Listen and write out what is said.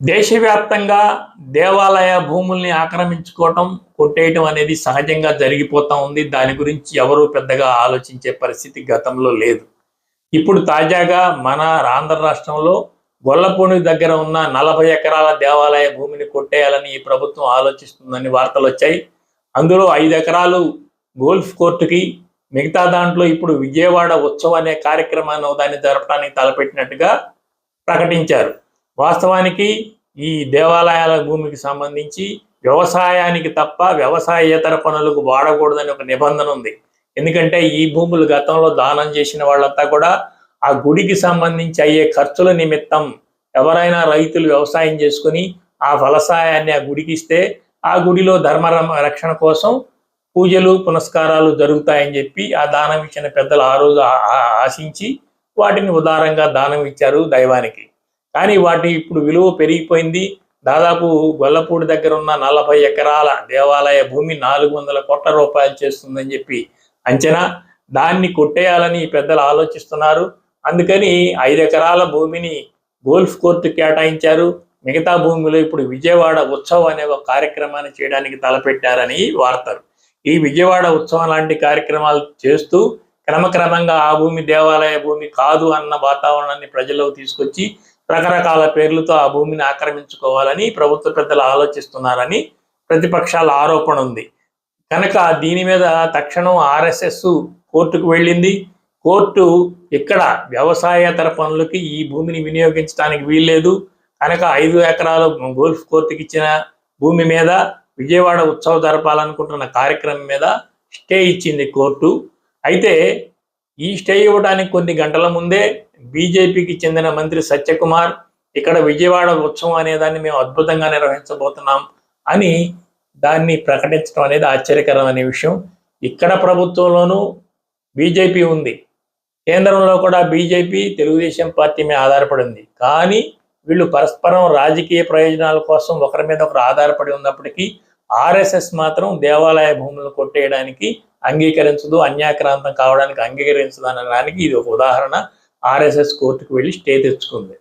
దేశవ్యాప్తంగా దేవాలయ భూముల్ని ఆక్రమించుకోవటం కొట్టేయటం అనేది సహజంగా జరిగిపోతూ ఉంది. దాని గురించి ఎవరు పెద్దగా ఆలోచించే పరిస్థితి గతంలో లేదు. ఇప్పుడు తాజాగా మన ఆంధ్ర రాష్ట్రంలో గొల్లపూడి దగ్గర ఉన్న నలభై ఎకరాల దేవాలయ భూమిని కొట్టేయాలని ఈ ప్రభుత్వం ఆలోచిస్తుందని వార్తలు వచ్చాయి. అందులో ఐదు ఎకరాలు గోల్ఫ్ కోర్టుకి మిగతా దాంట్లో ఇప్పుడు విజయవాడ ఉత్సవం అనే కార్యక్రమాన్ని దాన్ని జరపడానికి తలపెట్టినట్టుగా ప్రకటించారు. వాస్తవానికి ఈ దేవాలయాల భూమికి సంబంధించి వ్యవసాయానికి తప్ప వ్యవసాయేతర పనులకు వాడకూడదని ఒక నిబంధన ఉంది. ఎందుకంటే ఈ భూములు గతంలో దానం చేసిన వాళ్ళంతా కూడా ఆ గుడికి సంబంధించి అయ్యే ఖర్చుల నిమిత్తం ఎవరైనా రైతులు వ్యవసాయం చేసుకుని ఆ ఫలసాయాన్ని ఆ గుడికి ఇస్తే ఆ గుడిలో ధర్మ రక్షణ కోసం పూజలు పునస్కారాలు జరుగుతాయని చెప్పి ఆ దానం ఇచ్చిన పెద్దలు ఆ రోజు ఆశించి వాటిని ఉదారంగా దానం ఇచ్చారు దైవానికి. కానీ వాటి ఇప్పుడు విలువ పెరిగిపోయింది. దాదాపు గొల్లపూడి దగ్గర ఉన్న నలభై ఎకరాల దేవాలయ భూమి నాలుగు వందల కోట్ల రూపాయలు చేస్తుందని చెప్పి అంచనా. దాన్ని కొట్టేయాలని పెద్దలు ఆలోచిస్తున్నారు. అందుకని ఐదు ఎకరాల భూమిని గోల్ఫ్ కోర్టు కేటాయించారు. మిగతా భూమిలో ఇప్పుడు విజయవాడ ఉత్సవం అనే ఒక కార్యక్రమాన్ని చేయడానికి తలపెట్టారని వార్తలు. ఈ విజయవాడ ఉత్సవం లాంటి కార్యక్రమాలు చేస్తూ క్రమక్రమంగా ఆ భూమి దేవాలయ భూమి కాదు అన్న వాతావరణాన్ని ప్రజల్లో తీసుకొచ్చి రకరకాల పేర్లతో ఆ భూమిని ఆక్రమించుకోవాలని ప్రభుత్వ పెద్దలు ఆలోచిస్తున్నారని ప్రతిపక్షాల ఆరోపణ ఉంది. కనుక దీని మీద తక్షణం ఆర్ఎస్ఎస్ కోర్టుకు వెళ్ళింది. కోర్టు ఇక్కడ వ్యవసాయేతర పనులకి ఈ భూమిని వినియోగించడానికి వీల్లేదు. కనుక ఐదు ఎకరాలు గోల్ఫ్ కోర్టుకి ఇచ్చిన భూమి మీద విజయవాడ ఉత్సవం జరపాలనుకుంటున్న కార్యక్రమం మీద స్టే ఇచ్చింది కోర్టు. అయితే ఈ స్టే ఇవ్వడానికి కొన్ని గంటల ముందే బీజేపీకి చెందిన మంత్రి సత్యకుమార్ ఇక్కడ విజయవాడ ఉత్సవం అనే దాన్ని మేము అద్భుతంగా నిర్వహించబోతున్నాం అని దాన్ని ప్రకటించడం అనేది ఆశ్చర్యకరం అనే విషయం. ఇక్కడ ప్రభుత్వంలోనూ బీజేపీ ఉంది. కేంద్రంలో కూడా బీజేపీ తెలుగుదేశం పార్టీ మీద ఆధారపడి ఉంది. కానీ వీళ్ళు పరస్పరం రాజకీయ ప్రయోజనాల కోసం ఒకరి మీద ఒకరు ఆధారపడి ఉన్నప్పటికీ ఆర్ఎస్ఎస్ మాత్రం దేవాలయ భూములను కొట్టేయడానికి అంగీకరించదు అన్యాక్రాంతం కావడానికి అంగీకరించదు అనడానికి ఇది ఒక ఉదాహరణ. ఆర్ఎస్ఎస్ కోర్టుకు వెళ్ళి స్టే తెచ్చుకుంది.